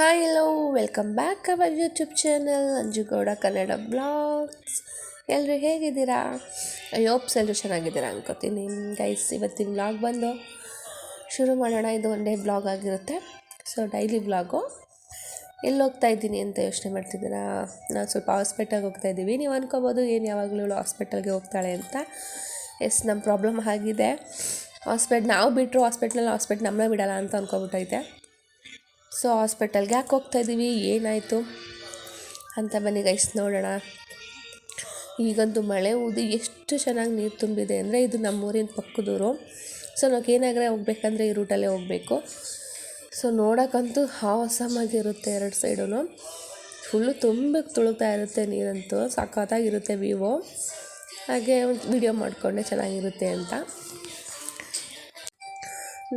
Hi hello welcome back our YouTube channel Anju Gowda Kannada blogs ಎಲ್ಲರೂ ಹೇಗಿದ್ದೀರಾ? I hopes ಎಲ್ಲರೂ ಚೆನ್ನಾಗಿದ್ದೀರಾ ಅನ್ಕೋತೀನಿ. ಗೈಸ್ ಇವತ್ತಿನ ಬ್ಲಾಗ್ ಬಂದು ಶುರು ಮಾಡೋಣ. ಇದು ಡೇ ಬ್ಲಾಗ್ ಆಗಿರುತ್ತೆ. ಸೊ ಡೈಲಿ ಬ್ಲಾಗು ಎಲ್ಲಿ ಹೋಗ್ತಾ ಇದ್ದೀನಿ ಅಂತ ಯೋಚನೆ ಮಾಡ್ತಿದ್ದೀರಾ? ನಾನು ಸ್ವಲ್ಪ ಹಾಸ್ಪಿಟಲ್ಗೆ ಹೋಗ್ತಾ ಇದ್ದೀವಿ. ನೀವು ಅನ್ಕೋಬೋದು ಏನು ಯಾವಾಗಲೂ ಹಾಸ್ಪಿಟಲ್ಗೆ ಹೋಗ್ತಾಳೆ ಅಂತ. ಎಸ್ ನಮ್ಮ ಪ್ರಾಬ್ಲಮ್ ಆಗಿದೆ. ಹಾಸ್ಪಿಟ್ ನಾವು ಬಿಟ್ಟರು ಹಾಸ್ಪಿಟ್ಲಲ್ಲಿ ಹಾಸ್ಪಿಟ್ಲ್ ನಮ್ಮನ್ನ ಬಿಡೋಲ್ಲ ಅಂತ ಅನ್ಕೊಬಿಟ್ಟೈತೆ. ಸೊ ಹಾಸ್ಪಿಟಲ್ಗೆ ಯಾಕೆ ಹೋಗ್ತಾ ಇದ್ದೀವಿ ಏನಾಯಿತು? ಅಂತ ಬನ್ನಿ ಗೈಸ್ ನೋಡೋಣ. ಈಗಂತೂ ಮಳೆ ಊದಿ ಎಷ್ಟು ಚೆನ್ನಾಗಿ ನೀರು ತುಂಬಿದೆ ಅಂದರೆ ಇದು ನಮ್ಮೂರಿನ ಪಕ್ಕದೂರು. ಸೊ ನಾವು ಏನಾಗರೆ ಹೋಗ್ಬೇಕಂದ್ರೆ ಈ ರೂಟಲ್ಲೇ ಹೋಗಬೇಕು. ಸೊ ನೋಡೋಕ್ಕಂತೂ ಹಾಸಮಾಗಿರುತ್ತೆ ಎರಡು ಸೈಡೂ ಫುಲ್ಲು ತುಂಬ ತುಳುಕ್ತಾ ಇರುತ್ತೆ ನೀರಂತೂ. ಸಖತ್ತಾಗಿರುತ್ತೆ ವಿವೋ ಹಾಗೆ ಒಂದು ವಿಡಿಯೋ ಮಾಡಿಕೊಂಡೆ ಚೆನ್ನಾಗಿರುತ್ತೆ ಅಂತ.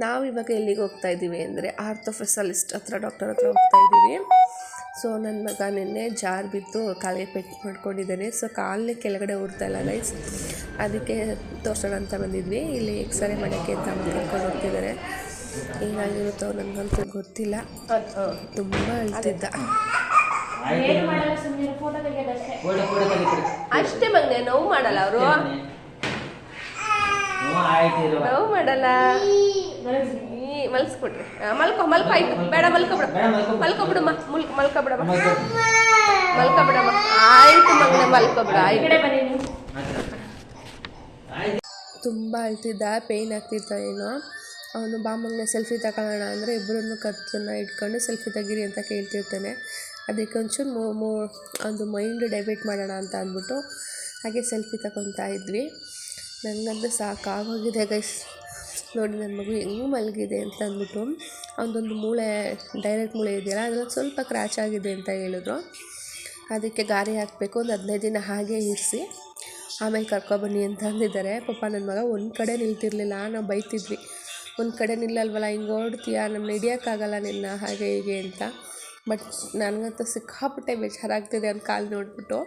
ನಾವು ಇವಾಗ ಎಲ್ಲಿಗೆ ಹೋಗ್ತಾ ಇದ್ದೀವಿ ಅಂದರೆ ಆರ್ಥೋಫೆಸಲಿಸ್ಟ್ ಹತ್ರ ಡಾಕ್ಟರ್ ಹತ್ರ ಹೋಗ್ತಾ ಇದ್ದೀವಿ. ಸೊ ನನ್ನ ಮಗ ನಿನ್ನೆ ಜಾರ್ ಬಿದ್ದು ಕಾಲಿಗೆ ಪೆಟ್ಟು ಮಾಡ್ಕೊಂಡಿದ್ದಾನೆ. ಸೊ ಕಾಲೇ ಕೆಳಗಡೆ ಇಲ್ಲ ಗೈಸ್ ಅದಕ್ಕೆ ತೋರ್ಸೋಣ ಅಂತ ಬಂದಿದ್ವಿ. ಇಲ್ಲಿ ಎಕ್ಸ್ರೇ ಮಾಡೋಕ್ಕೆ ಅಂತ ಕರ್ಕೊಂಡು ಹೋಗ್ತಿದ್ದಾರೆ. ಏನಾಗಿರುತ್ತೋ ನನಗಂತೂ ಗೊತ್ತಿಲ್ಲ. ತುಂಬ ಅಳ್ತಿದ್ದ. ಅಷ್ಟೇ ಮಗನೆ ನೋವು ಮಾಡಲ್ಲ ಅವರು. ನೋವು ಮಾಡಲ್ಲ. ಈ ಮಲ್ಸ್ಕೊಡ್ರಿ. ಆ, ಮಲ್ಕೊ ಮಲ್ಕೊ ಆಯ್ತು. ಬೇಡ ಮಲ್ಕೊಬಿಡ. ಬೇಡ, ಮಲ್ಕೊ. ಮಲ್ಕೊಬಿಡಮ್ಮ ಮುಲ್ ಮಲ್ಕೊಬಿಡಮ್ಮ. ಮಲ್ಕೊ. ಮಲ್ಕೊಬಿಡಮ್ಮ. ಆಯ್ತು ಮಗನ ಮಲ್ಕೊಬಿಡ. ಆಯ್ತು. ತುಂಬ ಅಳ್ತಿದ್ದ ಪೇಯ್ನ್ ಆಗ್ತಿತ್ತ ಏನೋ. ಅವನು ಬಾಮಂಗನೆ ಸೆಲ್ಫಿ ತಗೊಳ್ಳೋಣ ಅಂದರೆ ಇಬ್ಬರನ್ನು ಕತ್ತನ್ನ ಇಟ್ಕೊಂಡು ಸೆಲ್ಫಿ ತೆಗೀರಿ ಅಂತ ಕೇಳ್ತಿರ್ತಾನೆ. ಅದಕ್ಕೆ ಒಂಚೂರು ಮೋ ಮೋ ಒಂದು ಮೈಂಡ್ ಡೈವರ್ಟ್ ಮಾಡೋಣ ಅಂತ ಅಂದ್ಬಿಟ್ಟು ಹಾಗೆ ಸೆಲ್ಫಿ ತಗೊತಾ ಇದ್ವಿ. ನನಗಂತೂ ಸಾಕಾಗೋಗಿದೆ ಗೈಸ್ ನೋಡಿ ನನ್ನ ಮಗು ಹೆಂಗೂ ಮಲಗಿದೆ ಅಂತ ಅಂದ್ಬಿಟ್ಟು ಅವನದೊಂದು ಮೂಳೆ ಡೈರೆಕ್ಟ್ ಮೂಳೆ ಇದೆಯಲ್ಲ, ಅದ್ರಲ್ಲಿ ಸ್ವಲ್ಪ ಕ್ರ್ಯಾಚ್ ಆಗಿದೆ ಅಂತ ಹೇಳಿದ್ರು. ಅದಕ್ಕೆ ಗಾರೆ ಹಾಕಬೇಕು, ಒಂದು ಹದಿನೈದು ದಿನ ಹಾಗೆ ಇರಿಸಿ. ಆಮೇಲೆ ಕರ್ಕೊಬನ್ನಿ ಅಂತ ಅಂದಿದ್ದಾರೆ. ಪಾಪ ನನ್ನ ಮಗ ಒಂದು ಕಡೆ ನಿಲ್ತಿರ್ಲಿಲ್ಲ, ನಾವು ಬೈತಿದ್ವಿ. ಒಂದು ಕಡೆ ನಿಲ್ಲಲ್ವಲ್ಲ, ಹಿಂಗೆ ಓಡ್ತೀಯ? ನಮ್ಮ ಹಿಡಿಯೋಕ್ಕಾಗಲ್ಲ ನಿನ್ನ, ಹಾಗೆ ಹೀಗೆ ಅಂತ. ಬಟ್ ನನಗಂತೂ ಸಿಕ್ಕಾಪಟ್ಟೆ ಬೇಜಾರಾಗ್ತಿದೆ ಅಂತ ಕಾಲು ನೋಡ್ಬಿಟ್ಟು.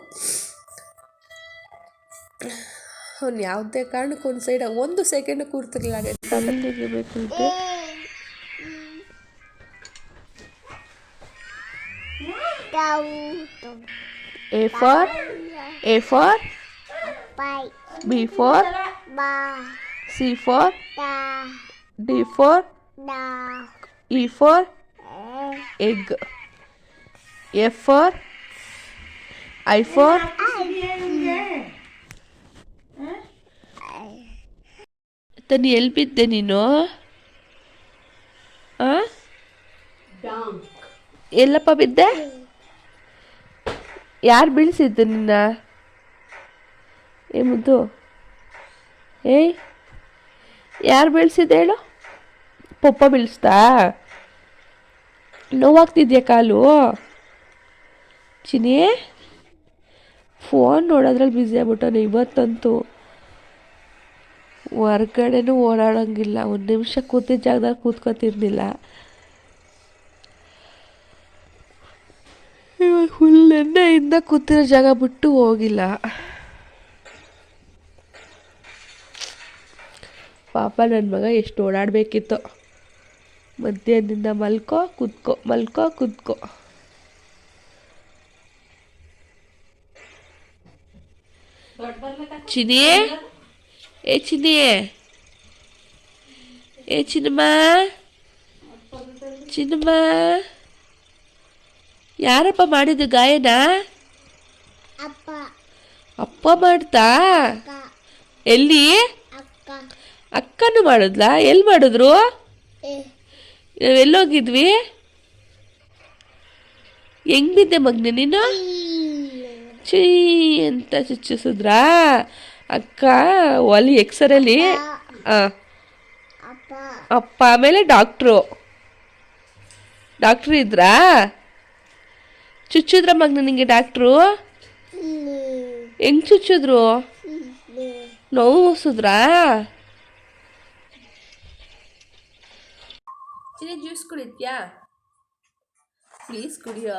ಅವ್ನು ಯಾವುದೇ ಕಾರಣಕ್ಕೂ ಒಂದು ಸೈಡ್ ಒಂದು ಸೆಕೆಂಡ್ ಕೂರ್ತಿರ್ಲಿಲ್ಲ ಬೇಕು A for A for Bye. B for Ba. C for Da. D for Da. E for Eh. egg F for I for ತನಿ ಎಲ್ಲಿ ಬಿದ್ದೆ ನೀನು? ಎಲ್ಲಪ್ಪ ಬಿದ್ದೆ? ಯಾರು ಬೀಳಿಸಿದ್ದು ನಿನ್ನ? ಏ ಮುದ್ದು. ಏಯ್. ಯಾರು ಬೀಳಿಸಿದ್ದೆ ಹೇಳು? ಪಪ್ಪ ಬೀಳಿಸ್ತಾ? ನೋವಾಗ್ತಿದ್ಯಾ ಕಾಲು? ಚಿನಿ ಫೋನ್ ನೋಡೋದ್ರಲ್ಲಿ ಬ್ಯುಸಿ ಆಗ್ಬಿಟ್ಟವನು ಇವತ್ತಂತೂ. ಹೊರ್ಗಡೆನೂ ಓಡಾಡೋಂಗಿಲ್ಲ. ಒಂದು ನಿಮಿಷ ಕೂತಿದ್ದ ಜಾಗದಲ್ಲಿ ಕೂತ್ಕೊತಿರ್ಲಿಲ್ಲ. ಇವಾಗ ಫುಲ್ ಎಣ್ಣೆಯಿಂದ ಕೂತಿರೋ ಜಾಗ ಬಿಟ್ಟು ಹೋಗಿಲ್ಲ. ಪಾಪ ನನ್ನ ಮಗ ಎಷ್ಟು ಓಡಾಡಬೇಕಿತ್ತು. ಮಧ್ಯಾಹ್ನದಿಂದ ಮಲ್ಕೋ, ಕುತ್ಕೋ ಮಲ್ಕೋ, ಕುತ್ಕೋ. ಚಿನಿ ಏ ಚಿನ್ನಿ ಏ ಚಿನ್ನಮ್ಮ ಚಿನ್ನಮ್ಮ ಯಾರಪ್ಪ ಮಾಡಿದ್ದು ಗಾಯನ. ಅಪ್ಪ. ಮಾಡ್ತಾ. ಎಲ್ಲಿ. ಅಕ್ಕನು ಮಾಡಿದ್ಲಾ? ಎಲ್ಲಿ ಮಾಡಿದ್ರು? ಎಲ್ಲೋಗಿದ್ವಿ. ಹೆಂಗ್ ಬಿದ್ದೆ ಮಗ್ನೆ ನೀನು? ಚೀ ಅಂತ ಚುಚ್ಚಿಸಿದ್ರಾ? ಅಕ್ಕ ಒಲಿ ಎಕ್ಸರಲ್ಲಿ ಅಪ್ಪ. ಆಮೇಲೆ ಡಾಕ್ಟ್ರು ಡಾಕ್ಟ್ರು ಇದ್ರಾ? ಚುಚ್ಚಿದ್ರ ಮಗ್ನ ನಿಂಗೆ ಡಾಕ್ಟ್ರು. ಹೆಂಗ್ ಚುಚ್ಚಿದ್ರು. ನೋವು ಚಿನಿ ಜ್ಯೂಸ್ ಕುಡಿದ್ಯಾ ಪ್ಲೀಸ್ ಕುಡಿಯೋ.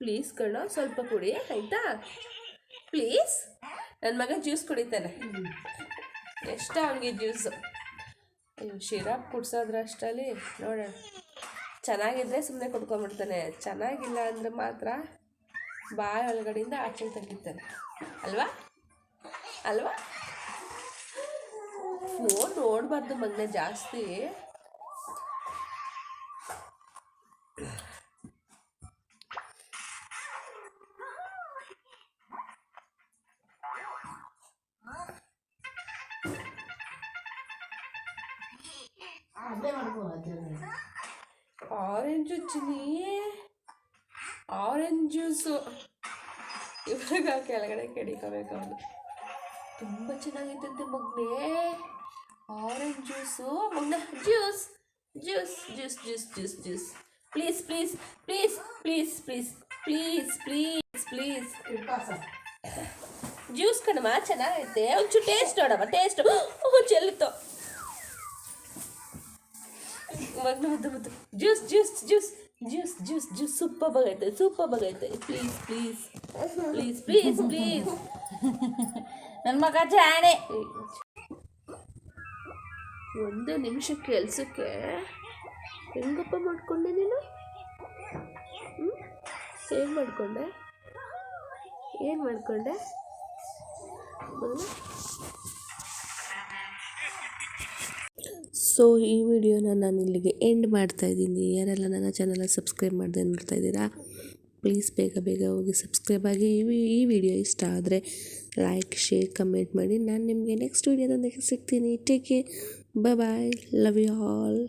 ಪ್ಲೀಸ್ ಕಣೋ ಸ್ವಲ್ಪ ಕುಡಿ ಆಯ್ತಾ? ಪ್ಲೀಸ್ ನನ್ನ ಮಗ ಜ್ಯೂಸ್ ಕುಡಿತಾನೆ. ಎಷ್ಟು ಅವನಿಗೆ ಜ್ಯೂಸು ಅಯ್ಯೋ ಶಿರಾಪ್ ಕುಡ್ಸೋದ್ರ ಅಷ್ಟರಲ್ಲಿ ನೋಡೋಣ ಚೆನ್ನಾಗಿದ್ರೆ ಸುಮ್ಮನೆ ಕುಡ್ಕೊಂಬಿಡ್ತಾನೆ. ಚೆನ್ನಾಗಿಲ್ಲ ಅಂದ್ರೆ ಮಾತ್ರ ಬಾಯ್ ಒಳಗಡೆಯಿಂದ ಆಚೆ ತೆಗಿತಾನೆ. ಅಲ್ವಾ? ಅಲ್ವಾ? ಫೋನ್ ನೋಡಬಾರ್ದು ಮಗನೇ ಜಾಸ್ತಿ. ಆರೆಂಜು ಚಿನಿ ಆರೆಂಜ್ ಜ್ಯೂಸು ಇವಾಗ ಕೆಳಗಡೆ ಕೆಡಿಕೋಬೇಕು ಅವನು ತುಂಬ ಚೆನ್ನಾಗೈತಂತೆ ಮಗ್ನೆ. Orange juice ಮಗ್ನ juice juice juice juice juice juice please please please please please please please please juice ಕಣಮ್ಮ ಚೆನ್ನಾಗೈತೆ. ಒಂಚೂರು ಟೇಸ್ಟ್ ನೋಡಮ್ಮ ಟೇಸ್ಟ್ ಚೆಲ್ಲುತ್ತೋ ಮಗ್ನ ಮುದ್ದು ಮುದ್ದು juice juice juice juice juice juice super ಬಗೈತೆ super ಆಗೈತೆ please please please please please ನನ್ನ ಮಗ ಜಾಣೆ. ಒಂದು ನಿಮಿಷ ಕೆಲಸಕ್ಕೆ ಹೆಂಗಪ್ಪ ಮಾಡ್ಕೊಂಡೆ ನೀನು? ಏನು ಮಾಡಿಕೊಂಡೆ? ಏನು ಮಾಡ್ಕೊಂಡೆ? ಸೊ ಈ ವಿಡಿಯೋನ ನಾನು ಇಲ್ಲಿಗೆ ಎಂಡ್ ಮಾಡ್ತಾ ಇದ್ದೀನಿ. ಯಾರೆಲ್ಲ ನನ್ನ ಚಾನಲ್ ಸಬ್ಸ್ಕ್ರೈಬ್ ಮಾಡದೆ ನೋಡ್ತಾ ಇದ್ದೀರಾ ಪ್ಲೀಸ್ ಬೇಗ ಬೇಗ ಹೋಗಿ ಸಬ್ಸ್ಕ್ರೈಬ್ ಆಗಿ. ಈ ಈ ವಿಡಿಯೋ ಇಷ್ಟ ಆದರೆ ಲೈಕ್ ಶೇರ್ ಕಮೆಂಟ್ ಮಾಡಿ. ನಾನು ನಿಮಗೆ ನೆಕ್ಸ್ಟ್ ವಿಡಿಯೋದೊಂದಿಗೆ ಸಿಗ್ತೀನಿ. Take care bye bye love you all